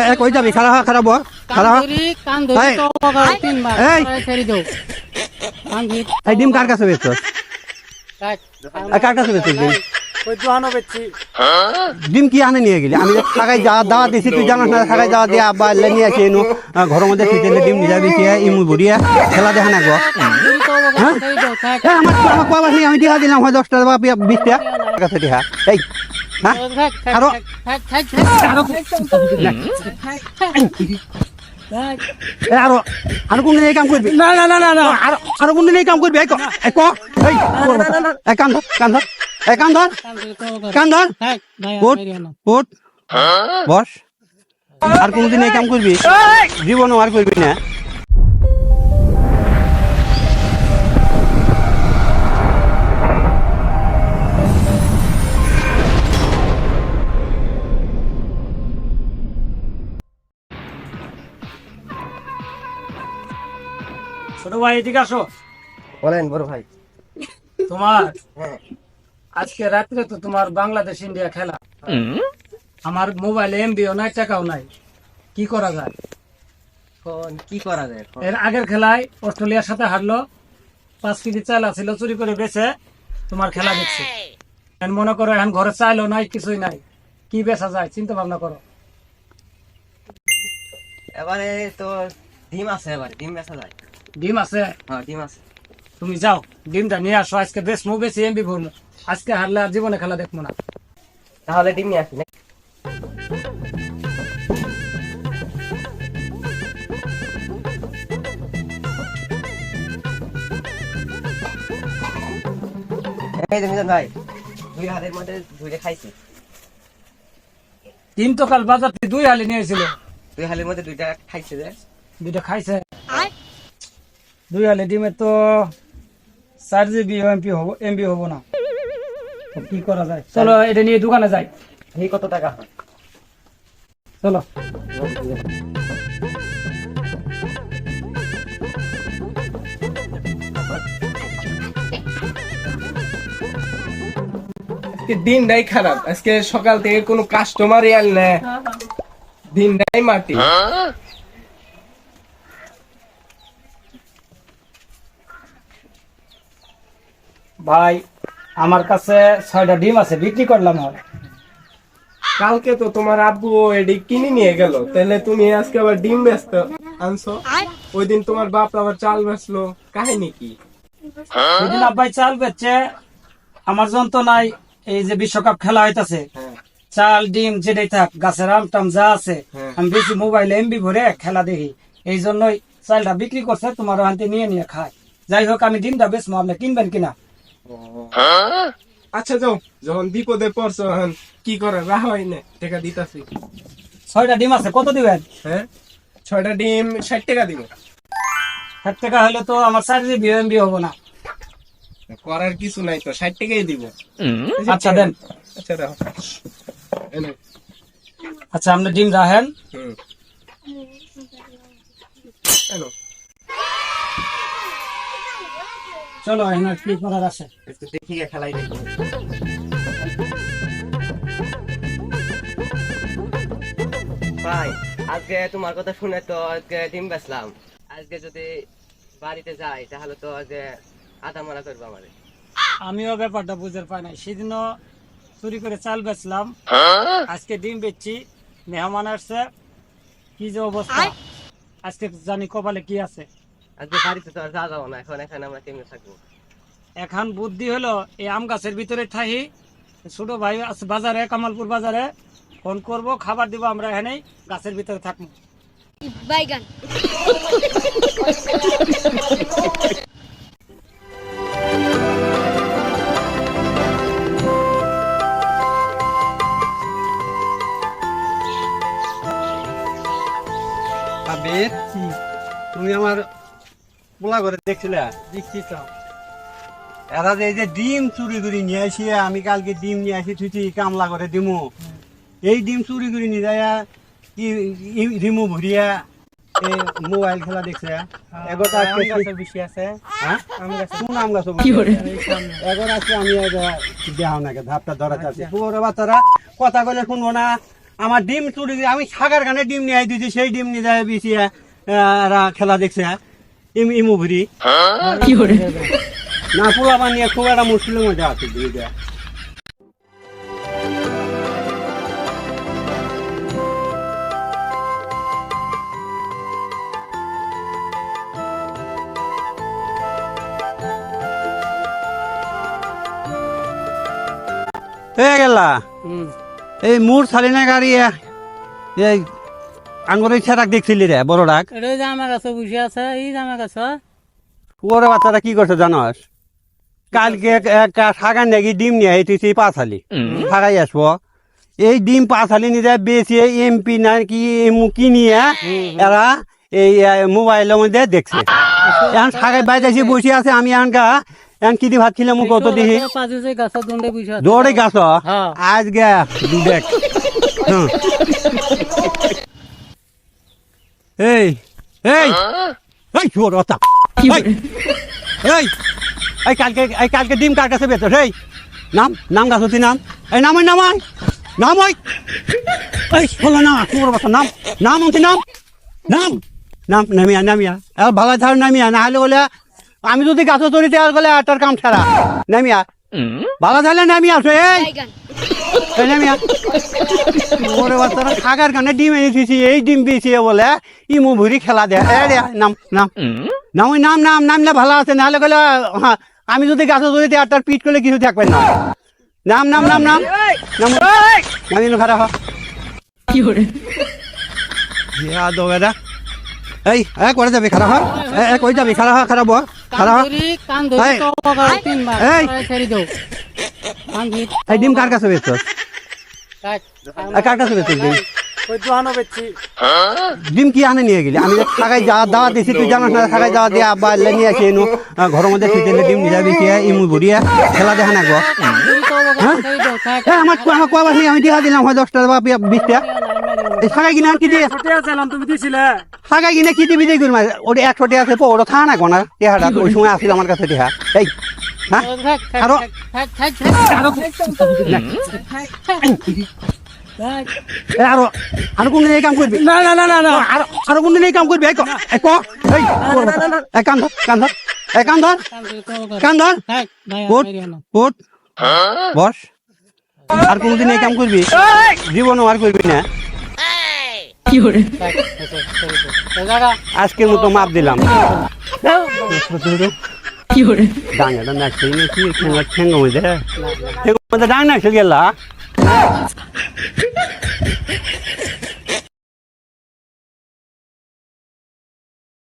এ, কই যাবি? খারাপ হ খারাপ হ খারাপ হ। কান্দুরি কান্দুরি এই, তো বাবা তিনবার। এই। ছেড়ে দাও কান্দুরি ডিম কার কাছে বেচছ? কার কাছে বেচছ ডিম? ডিম কি আনে নিয়ে গেলি? আমি যে থাকায় যা দাওয়া দিছি তুই জানাস না থাকায় দাওয়া দিয়ে আব্বা এলে নিয়ে আসি এনু। ঘরের মধ্যে শীতেলে ডিম নিয়ে যাবি কি? ইমু ভরিয়া খেলা দেখা না গো এ, আমার আমার কয় আমি টিহা দিলাম হয় দশ টাকা বা বিশ টাকা কার কাছে টিহা এই হ্যাঁ আরো- আরও এই কাম করবি? না না না না না। আরও আরও কোন এই কাম করবি? এই ক এই ক। এই এই কান ধর কান ধর। এই কান ধর। কান্দুরি তো বাবা কান ধর। উঠ উঠ বস। আর কোনদিন এই কাম করবি? জীবনও আর করবি না। ছোট ভাই এদিকে আসো। বলেন বড় ভাই। তোমার হ্যাঁ। আজকে রাত্রে তো তোমার বাংলাদেশ ইন্ডিয়া খেলা। আমার মোবাইলে এমবিও নাই টাকাও নাই। কি করা যায়? কি করা যায় এর আগের খেলায় অস্ট্রেলিয়ার সাথে হারলো। পাঁচ কেজি চাল আছিল চুরি করে বেছে তোমার খেলা দেখছে এখন মনে করো এখন ঘরে চাইলো নাই কিছুই নাই। কি বেচা যায় চিন্তা ভাবনা করো। এবারে তো ডিম আছে এবারে ডিম বেচা যায়। ডিম আছে? হ্যাঁ ডিম আছে। তুমি যাও ডিমটা নিয়ে আসো আজকে বেশ মু বেশি এমবি ভরবো আজকে হারলে আর জীবনে খেলা দেখব না। তাহলে ডিম নিয়ে আসি না এই মিজান ভাই দুই হাতের মধ্যে দুইটা খাইছি। ডিম তো কাল বাজার দুই হালি নিয়েছিল দুই হালের মধ্যে দুইটা খাইছে যে। দুইটা খাইছে। দুই হালি ডিমের তো চার জিবি এমপি হব এমবি হব না। তো কি করা যায়? চলো এটা নিয়ে দোকানে যাই। এই কত টাকা? চলো। আজকে দিনটাই খারাপ। আজকে সকাল থেকে কোনো কাস্টমারই আল না দিনটাই মাটি। ভাই আমার কাছে ছয়টা ডিম আছে বিক্রি করলাম হয় কালকে তো তোমার আব্বু এডি কিনে নিয়ে গেল। তাহলে তুমি আজকে আবার ডিম ব্যস্ত আনছো? ওই দিন তোমার বাপ আবার চাল বেচলো। কাহিনী কি? সেদিন আব্বাই চাল বেচছে আমার যন্ত্রণায় এই যে বিশ্বকাপ খেলা হইতাছে হ্যাঁ। চাল ডিম যেটাই থাক গাছের আম টাম যা আছে হ্যাঁ। আমি বেশি মোবাইলে এমবি ভরে খেলা দেখি। এই জন্যই চালটা বিক্রি করছে তোমার হাতে নিয়ে নিয়ে খায়। যাই হোক আমি ডিমটা বেশ আপনি কিনবেন কিনা? আচ্ছা যাও যখন বিপদে পড়ছো এখন কি করে? রাহাই না টাকা দিতাছি। ছয়টা ডিম আছে কত দিবেন? হ্যাঁ? ছয়টা ডিম ষাট টাকা দিব। ষাট টাকা হলে তো আমার চার জিবি এমবি হব না। করার কিছু নাই তো ষাট টাকাই দিব। আচ্ছা দেন। আচ্ছা রাখো আচ্ছা আপনি ডিম রাখেন। হুম এনো চলো এখানে কি করার আছে? একটু দেখি খেলাই দেখি। ভাই আজকে তোমার কথা শুনে তো আজকে ডিম বেচলাম। আজকে যদি বাড়িতে যাই তাহলে তো আজকে আধা মারা করব আমাদের আমিও ব্যাপারটা বুঝতে পাই নাই। সেদিনও চুরি করে চাল বেচলাম। আজকে ডিম বেচছি মেহমান আসছে। কি যে অবস্থা? আজকে জানি কপালে কি আছে। আজকে বাড়িতে তো আর যা যাব না এখন এখানে আমরা কেমনে থাকব? এখন বুদ্ধি হলো এই আম গাছের ভিতরে থাকি ছোট ভাই আছে বাজারে কামালপুর বাজারে ফোন করব খাবার দিব আমরা এখানেই গাছের ভিতরে থাকব। বাইগান। তুমি আমার পোলা করে দেখছিলে? দেখছি তো এরা যে এই যে ডিম চুরি করে নিয়ে আসি আমি কালকে ডিম নিয়ে আসি তুই কামলা করে দিমু। এই ডিম চুরি করে নিয়ে যায় কি রিমু ভরিয়া এই মোবাইল খেলা দেখছে। এগো তো আজকে কি- বেশি আছে। হ্যাঁ? কোন আম গাছ এগোর আজকে আমি দেখাও নাকি ধাপটা ধরা চাচ্ছি পুরো বাচ্চারা কথা বলে শুনব না। আমার ডিম চুরি আমি সাগার গানে ডিম নিয়ে দিয়েছি সেই ডিম নিয়ে যায় বেশি খেলা দেখছে। ইম ইমু ভুরি না পোলা বানিয়ে খুব একটা মুশকিলের মধ্যে আছে দুইটা হয়ে গেলা। এই মোর চালি না গাড়ি এ, এই আঙ্গুর ইচ্ছাটাক দেখছিলি রে বড় ডাক এটা যে আমার কাছে বসে আছে এই যে আমার কাছে ওরে বাচ্চারা কি করছে জানোস? কালকে এক- একটা সাগান নাকি ডিম নিয়ে আইতেছি পাঁচালি? সাগাই আসব। এই ডিম পাঁচালি নিয়ে যায় বেশি এমপি না কি এমু কিনিয়ে এরা এই মোবাইলের মধ্যে দেখছে। এখন সাগাই বাইরে বসে আছে আমি এনকা এখন কি দি ভাত খিলাম কত দিহি দৌড়ে গাছ? হ্যাঁ। আজ এই এই এই চোর অতা এই এই কালকে এই কালকে ডিম কার কাছে বেচো? এই নাম নাম গাছ হতি নাম। এই নাম ওই নাম ওই। নাম ওই। এই হলো না চোর বাচ্চা নাম। নাম হতি নাম। নাম। নাম নামিয়া নামিয়া। আর ভালো ধার নামিয়া। না হলে বলে আমি যদি গাছ তরিতে আর গেলে আটার কাম ছাড়া। নামিয়া। ভালো থাকলে নামিয়া আসো এই। ওরে বাচ্চারা ডিম এনেছি এই ডিম দিয়েছি বলে ইমু ভুরি খেলা দে এ নাম নাম। নাম ওই নাম নাম নামলে ভালো আছে নাহলে গেলে হ্যাঁ, আমি যদি গাছে ধরিতে আর তার পিট করলে কিছু থাকবেন না। নাম নাম নাম নাম। নাম নামিন খারাপ দোগা এই এ করে যাবি খারাপ হ? এ এ, কই যাবি খারাপ হ খারাপ খারাপ এই। এই ডিম কার কাছে বেচছ? কাট বেচছ। ডিম কি আনে নিয়ে গেলি? আমি যে থাকায় যা দাওয়া দিছি তুই জানাস না থাকায় দিয়ে আব্বা এলে নিয়ে আসি এনু ঘরের মধ্যে ডিম নিয়ে যাবি কি? ইমু ভরিয়া খেলা দেখা না গো? এ আমার আমার আমি দিয়া দিলাম হয় দশটা বা বিশটা। থাকায় কিনা কি দিয়ে? তুমি দিছিলে? থাকায় কিনা কি দিবি? দেখুন ওটা একশো টাকা আছে ওটা থা না? কোনা টেহাটা ওই সময় আসিল আমার কাছে টেহা। এই হ্যাঁ আরো- কোন কাম করবি? না না না না না। আরও আরও কোন কাম করবি? কান ধর কান ধর কান ধর কান ধরি বস। আর কোনদিন এই কাম করবি? জীবনও আর করবি না। আজকের মতো মাপ দিলাম। ডাঙাটা নাচছে নাকি ঠেঙ্গা মধ্যে ঠেঙ্গা মধ্যে ডাং নাচছে গেলা?